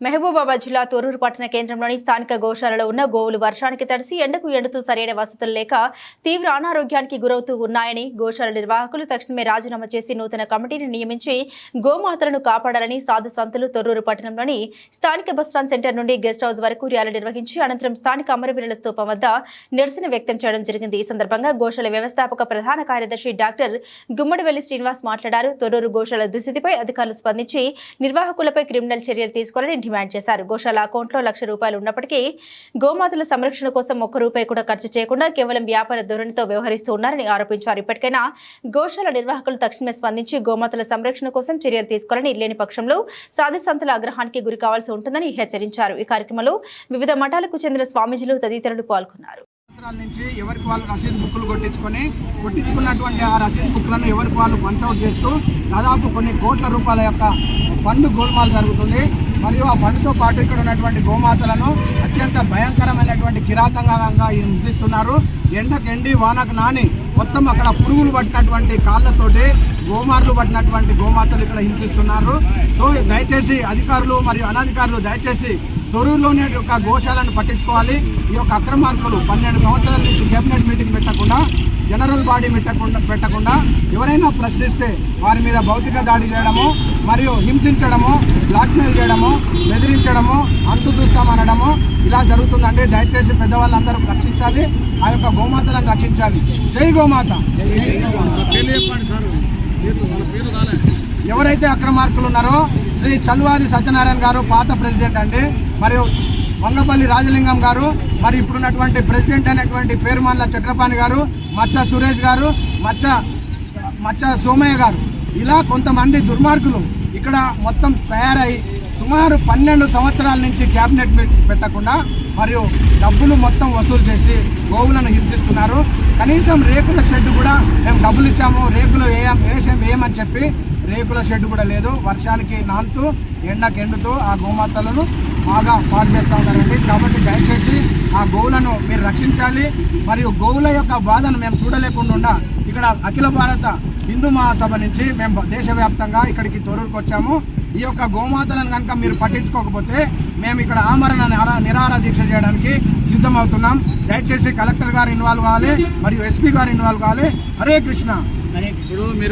మహబూబాబాద్ జిల్లా తొర్రూరు పట్టణ కేంద్రంలోని స్థానిక గోశాలలో ఉన్న గోవులు వర్షానికి తడిసి ఎండకు ఎండుతూ సరైన వసతులు లేక తీవ్ర అనారోగ్యానికి గురవుతూ ఉన్నాయని గోశాల నిర్వాహకులు తక్షణమే రాజీనామా చేసి నూతన కమిటీని నియమించి గోమాతలను కాపాడాలని సాధు సంతులు తొర్రూరు పట్టణంలోని స్థానిక బస్టాండ్ సెంటర్ నుండి గెస్ట్ హౌస్ వరకు ర్యాలీ నిర్వహించి అనంతరం స్థానిక అమరవీరుల స్థూపం వద్ద నిరసన వ్యక్తం చేయడం జరిగింది. ఈ సందర్భంగా గోశాల వ్యవస్థాపక ప్రధాన కార్యదర్శి డాక్టర్ గుమ్మడివెల్లి శ్రీనివాస్ మాట్లాడారు. తొర్రూరు గోశాల దుస్థితిపై అధికారులు స్పందించి నిర్వాహకులపై క్రిమినల్ చర్యలు తీసుకోవాలని డిమాండ్ చేశారు. గోశాల అకౌంట్లో లక్ష రూపాయలు ఉన్నప్పటికీ గోమాతల సంరక్షణ కోసం ఒక్క రూపాయి కూడా ఖర్చు చేయకుండా కేవలం వ్యాపార ధోరణితో వ్యవహరిస్తూ ఉన్నారని ఆరోపించారు. ఇప్పటికైనా గోశాల నిర్వాహకులు తక్షణమే స్పందించి గోమాతల సంరక్షణ కోసం చర్యలు తీసుకోవాలని లేని పక్షంలో సాధుసంతుల ఆగ్రహానికి గురి కావాల్సి ఉంటుందని హెచ్చరించారు. ఈ కార్యక్రమంలో వివిధ మఠాలకు చెందిన స్వామీజీలు తదితరులు పాల్గొన్నారు. సంవత్సరాల నుంచి ఎవరికి వాళ్ళు రసీదు బుక్కులు కొట్టించుకొని కొట్టించుకున్నటువంటి ఆ రసీదు బుక్లను ఎవరికి వాళ్ళు పంచౌట్ చేస్తూ దాదాపు కొన్ని కోట్ల రూపాయల యొక్క ఫండ్ గోల్మాల్ జరుగుతుంది. మరియు ఆ ఫండ్తో పాటు ఇక్కడ ఉన్నటువంటి గోమాతలను అత్యంత భయంకరమైనటువంటి కిరాతంగా హింసిస్తున్నారు. ఎండకు ఎండి వానకు నాని మొత్తం అక్కడ పురుగులు పట్టినటువంటి కాళ్ళతోటి గోమార్లు పట్టినటువంటి గోమాతలు ఇక్కడ హింసిస్తున్నారు. సో దయచేసి అధికారులు మరియు అనధికారులు దయచేసి తొరూరులోని యొక్క గోశాలను పట్టించుకోవాలి. ఈ యొక్క అక్రమార్కులు పన్నెండు సంవత్సరాల నుంచి కేబినెట్ మీటింగ్ పెట్టకుండా జనరల్ బాడీ పెట్టకుండా పెట్టకుండా ఎవరైనా ప్రశ్నిస్తే వారి మీద భౌతిక దాడి చేయడము మరియు హింసించడము బ్లాక్మెయిల్ చేయడము బెదిరించడము అంతు చూస్తామనడము ఇలా జరుగుతుందండి. దయచేసి పెద్దవాళ్ళందరూ రక్షించాలి. ఆ యొక్క గోమాతలను రక్షించాలి. జై గోమాత. ఎవరైతే అక్రమార్కులు ఉన్నారో శ్రీ చల్వాది సత్యనారాయణ గారు పాత ప్రెసిడెంట్ అండి. మరియు వంగపల్లి రాజలింగం గారు మరి ఇప్పుడున్నటువంటి ప్రెసిడెంట్ అనేటువంటి పేరుమాన్ల చక్రపాణి గారు మచ్చ సురేష్ గారు మచ్చ మచ్చ సోమయ్య గారు. ఇలా కొంతమంది దుర్మార్గులు ఇక్కడ మొత్తం తయారై సుమారు పన్నెండు సంవత్సరాల నుంచి క్యాబినెట్ పెట్టకుండా మరియు డబ్బులు మొత్తం వసూలు చేసి గోవులను హింసిస్తున్నారు. కనీసం రేకుల షెడ్ కూడా మేము డబ్బులు ఇచ్చాము. రేకులు వేయం వేసాం వేయమని చెప్పి రేకుల షెడ్ కూడా లేదు. వర్షానికి నానుతూ ఎండకు ఎండుతూ ఆ గోమాతలను బాగా పాడు చేస్తూ ఉన్నారండి. కాబట్టి దయచేసి ఆ గోవులను మీరు రక్షించాలి. మరియు గోవుల యొక్క బాధను మేము చూడలేకుండా ఇక్కడ అఖిల భారత హిందూ మహాసభ నుంచి మేము దేశవ్యాప్తంగా ఇక్కడికి తొరూరుకు వచ్చాము ఈ యొక్క గోమాతలను కనుక మీరు పట్టించుకోకపోతే మేము ఇక్కడ ఆమరణ నిరా- నిరాహార దీక్ష చేయడానికి సిద్ధమవుతున్నాం. దయచేసి కలెక్టర్ గారు ఇన్వాల్వ్ కావాలి మరియు ఎస్పీ గారు ఇన్వాల్వ్ కావాలి. హరే కృష్ణ. మీరు